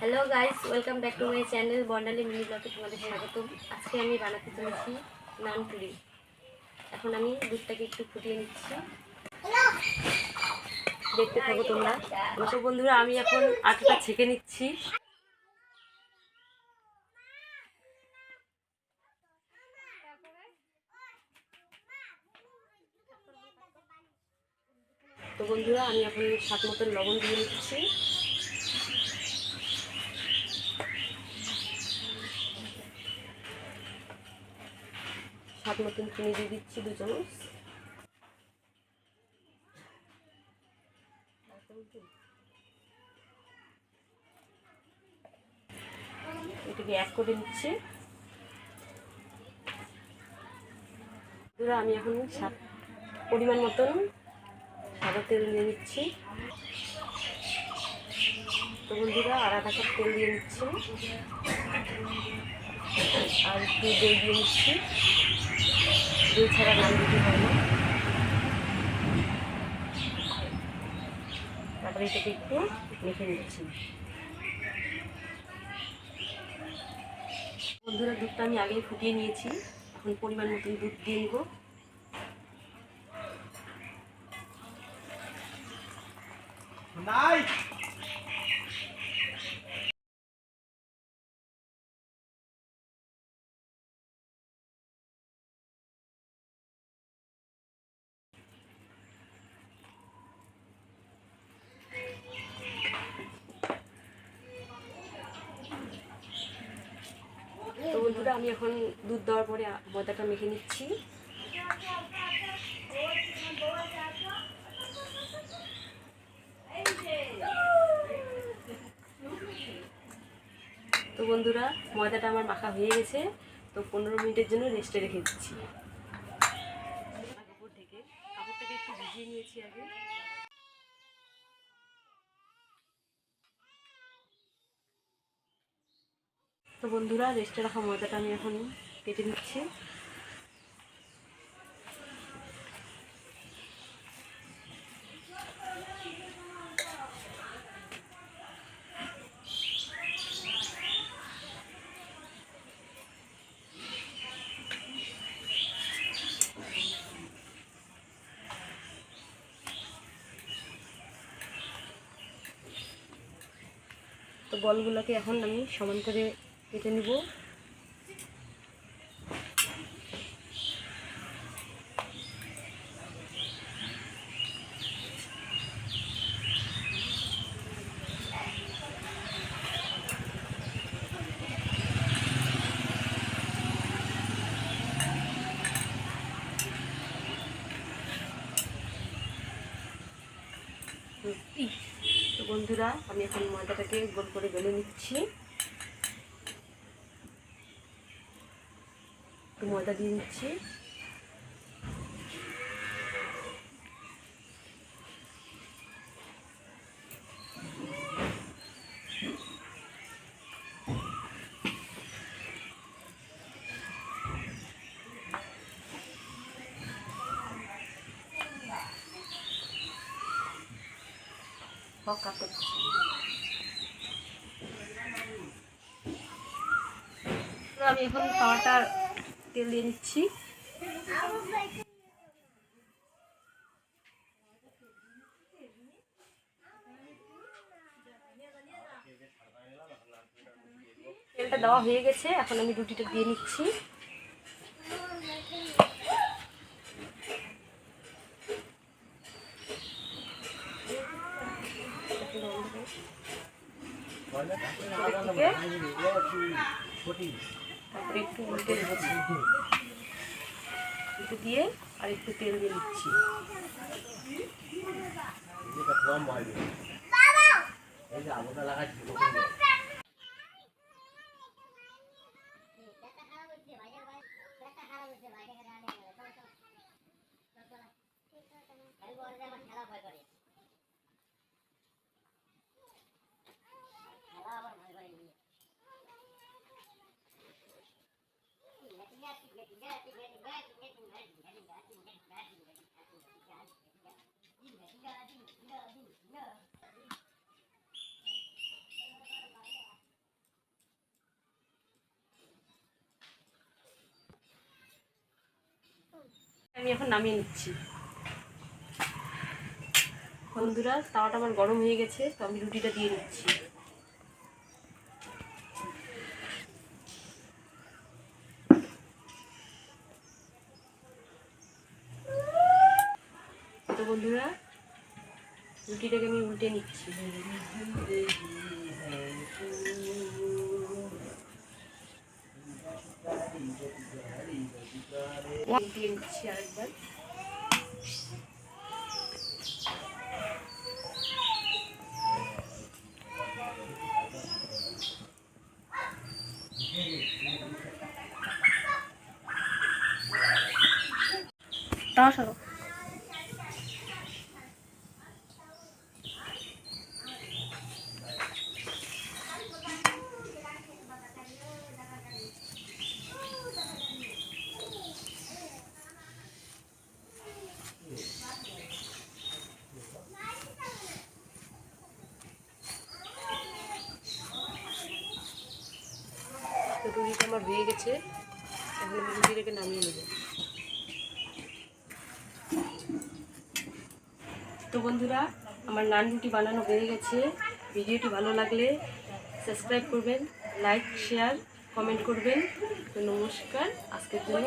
Hello guys welcome back to my channel বন্ডালি mini ব্লগে তোমাদের স্বাগত আজকে আমি বানাতে চলেছি নান পুরি এখন আমি দুধটাকে একটু ফুটিয়ে নিচ্ছি। দেখতে থাকো তোমরা। তো বন্ধুরা, আমি এখন আটাটা ছেঁকে নিচ্ছি। তো বন্ধুরা, আমি এখন সাত মতন লবণ দিয়ে নিচ্ছি। স্বাদ মতন চিনি দিয়ে দিচ্ছি দু চামচ এটাকে এক করে নিচ্ছি। আমি এখন স্বাদ পরিমাণ মতন সাদা তেল দিয়ে নিচ্ছি। তো বন্ধুরা আধা কাপ তেল দিয়ে নিচ্ছি। আর একটু দই দিয়ে নিচ্ছি। ছাড়া নাম দিতে একটু বন্ধুরা, দুধটা আমি আগেই ফুটিয়ে নিয়েছি। এখন পরিমাণ মতন দুধ দিয়ে নেব। নাই তো বন্ধুরা আমি এখন দুধ দেওয়ার পরে ময়দাটা মেখে নিচ্ছি। তো বন্ধুরা, ময়দাটা আমার মাখা হয়ে গেছে, তো পনেরো মিনিটের জন্য রেস্টে রেখে দিচ্ছি। কাপড় থেকে, কাপড়টাকে একটু ভিজিয়ে নিয়েছি আগে। তো বন্ধুরা রেস্টে রাখা ময়দাটা আমি এখন কেটে নিচ্ছি। বলগুলোকে এখন আমি সমান করে কেটে নিব। বন্ধুরা আমি এখন ময়দাটাকে গোল করে বেলে নিচ্ছি। একটু ময়দা দিয়ে পকা তো আমি এখন তাওয়াটা তেল দিয়ে নিচ্ছি তেলটা দেওয়া হয়ে গেছে এখন আমি রুটিটা দিয়ে নিচ্ছি। তারপরে একটু উল্টে দিচ্ছি। একটু দিয়ে আর একটু তেল দিয়ে দিচ্ছি। লাগাচ্ছি। আমি এখন নামিয়ে নিচ্ছি। বন্ধুরা, তাওয়াটা আমার গরম হয়ে গেছে, তো আমি রুটিটা দিয়ে নিচ্ছি। বন্ধুরা রুটিটাকে আমি উল্টে নিচ্ছি। উল্টিয়ে নিচ্ছি আরেকবার। তাও সরো। রুটিটা আমার হয়ে গেছে, এখন আমি রুটিটাকে নামিয়ে নেব। তো বন্ধুরা, আমার নান রুটি বানানো হয়ে গেছে। ভিডিওটি ভালো লাগলে সাবস্ক্রাইব করবেন, লাইক, শেয়ার, কমেন্ট করবেন। তো নমস্কার, আজকের জন্য